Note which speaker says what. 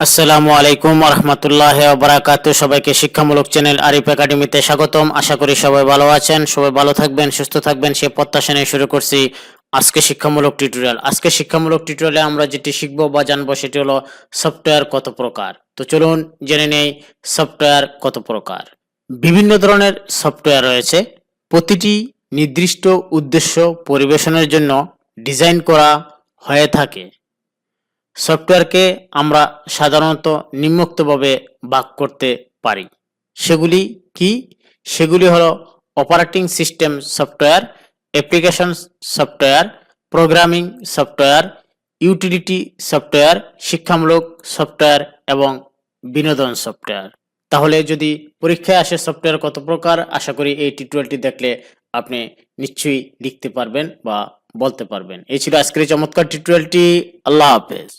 Speaker 1: আসসালামু আলাইকুম রহমতুল্লাহ বারাকাত সবাইকে শিক্ষামূলক চ্যানেল আরিফ একাডেমিতে স্বাগতম। আশা করি সবাই ভালো আছেন, সবাই ভালো থাকবেন, সুস্থ থাকবেন, সে প্রত্যাশা নিয়ে শুরু করছি আজকে শিক্ষামূলক টিউটোরিয়াল আজকে শিক্ষামূলক টিউটোরিয়ালে আমরা যেটি শিখব বা জানব সেটি হলো সফটওয়্যার কত প্রকার। তো চলুন জেনে নেই সফটওয়্যার কত প্রকার। বিভিন্ন ধরনের সফটওয়্যার রয়েছে। প্রতিটি নির্দিষ্ট উদ্দেশ্য পরিবেশনের জন্য ডিজাইন করা হয়ে থাকে। সফটওয়্যারকে আমরা সাধারণত নিম্নোক্তভাবে ভাগ করতে পারি। সেগুলি কি? সেগুলি হলো operating system software application software programming software utility software শিক্ষামূলক সফটওয়্যার এবং বিনোদন সফটওয়্যার তাহলে যদি পরীক্ষায় আসে সফটওয়্যার কত প্রকার, আশা করি এই টিউটোরিয়ালটি দেখলে আপনি নিশ্চয়ই লিখতে পারবেন বা বলতে পারবেন। এই ছিল আজকের চমৎকার টিউটোরিয়ালটি আল্লাহ হাফেজ।